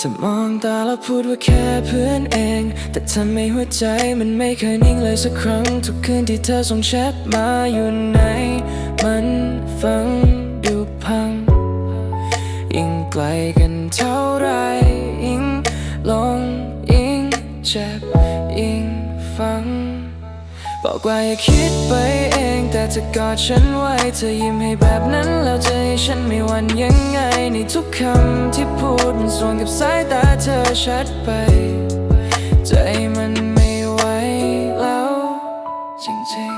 จะมองตาแล้วพูดว่าแค่เพื่อนเอง แต่ทำให้หัวใจมันไม่เคยนิ่งเลยสักครั้ง ทุกคืนที่เธอส่งแชทมาอยู่ไหน มันฟังดูพัง ยิ่งไกลกันเท่าไรยิ่งลงยิ่งเจ็บยิ่งฟัง บอกว่าอย่าคิดไปเอง แต่จะกอดฉันไว้เธอยิ้มให้แบบนั้น แล้วจะให้ฉันไม่หวันยังไง ในทุกคำที่พูดมันส่วนกับสายตาเธอชัดไป ใจมันไม่ไหวแล้ว จริง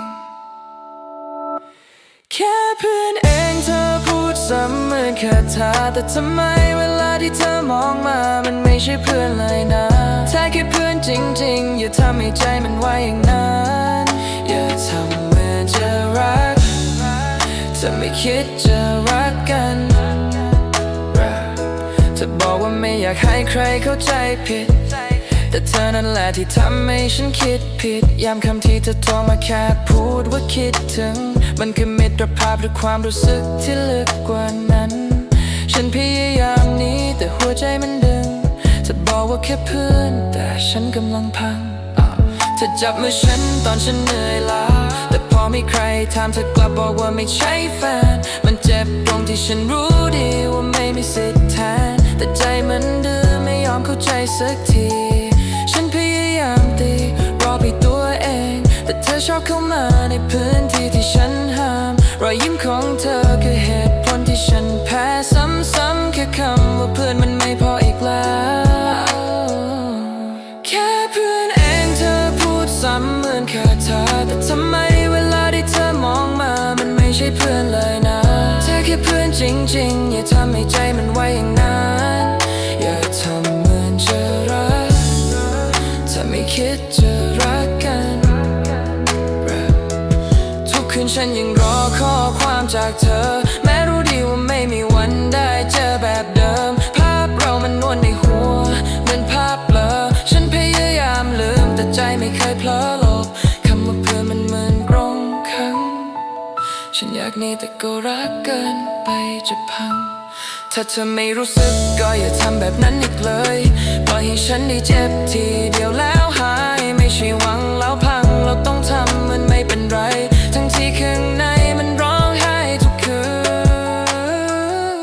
ๆ แค่เพื่อนเองเธอพูดซ้ำเหมือนคาถาแต่ทำไมเวลาที่เธอมองมามันไม่ใช่เพื่อนเลยนะ ถ้าแค่เพื่อนจริง ๆ อย่าทำให้ใจมันไหวอย่าง จะไม่คิดจะรักกันเธอบอกว่าไม่อยากให้ใครเข้าใจผิด แต่เธอนั่นแหละที่ทำให้ฉันคิดผิด ยามคำที่เธอโทรมาแค่พูดว่าคิดถึง มันคือมิตรภาพหรือความรู้สึกที่ลึกกว่านั้น ฉันพยายามนี้แต่หัวใจมันดึงเธอบอกว่าแค่เพื่อน แต่ฉันกำลังพังอ้าวเธอจับมือฉันตอนฉันเหนื่อยล้า แต่พอมีใครถามเธอกลับบอกว่าไม่ใช่แฟน มันเจ็บตรงที่ฉันรู้ดีว่าไม่มีสิทธิ์แทน แต่ใจมันดื้อไม่ยอมเข้าใจสักที ฉันพยายามตีรอไปตัวเอง แต่เธอชอบเข้ามาในพื้นที่ที่ฉันห้าม รอยยิ้มของเธอคือเหตุผลที่ฉันแพ้ ช่เพื่อนเลยนะเธอแค่เพื่อนจริงๆ อย่าทำให้ใจมันไหวอย่างนั้น อย่าทำเหมือนจะรักถ้าไม่คิดจะรักกัน ทุกคืนฉันยังรอข้อความจากเธอแม้ นอยากหนีแต่ก็รักเกินไปจะพัง ถ้าเธอไม่รู้สึกก็อย่าทำแบบนั้นอีกเลย ปล่อยให้ฉันได้เจ็บทีเดียวแล้วหาย ไม่ใช่หวังแล้วพังเราต้องทำมันไม่เป็นไร ทั้งที่ข้างในมันร้องไห้ทุกคืน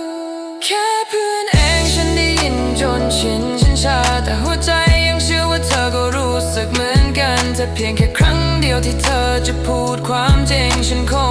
แค่เพื่อนเองฉันได้ยินจนชินฉันชาแต่หัวใจยังเชื่อว่าเธอก็รู้สึกเหมือนกันแต่เพียงแค่ครั้งเดียวที่เธอจะพูดความจริงฉันคง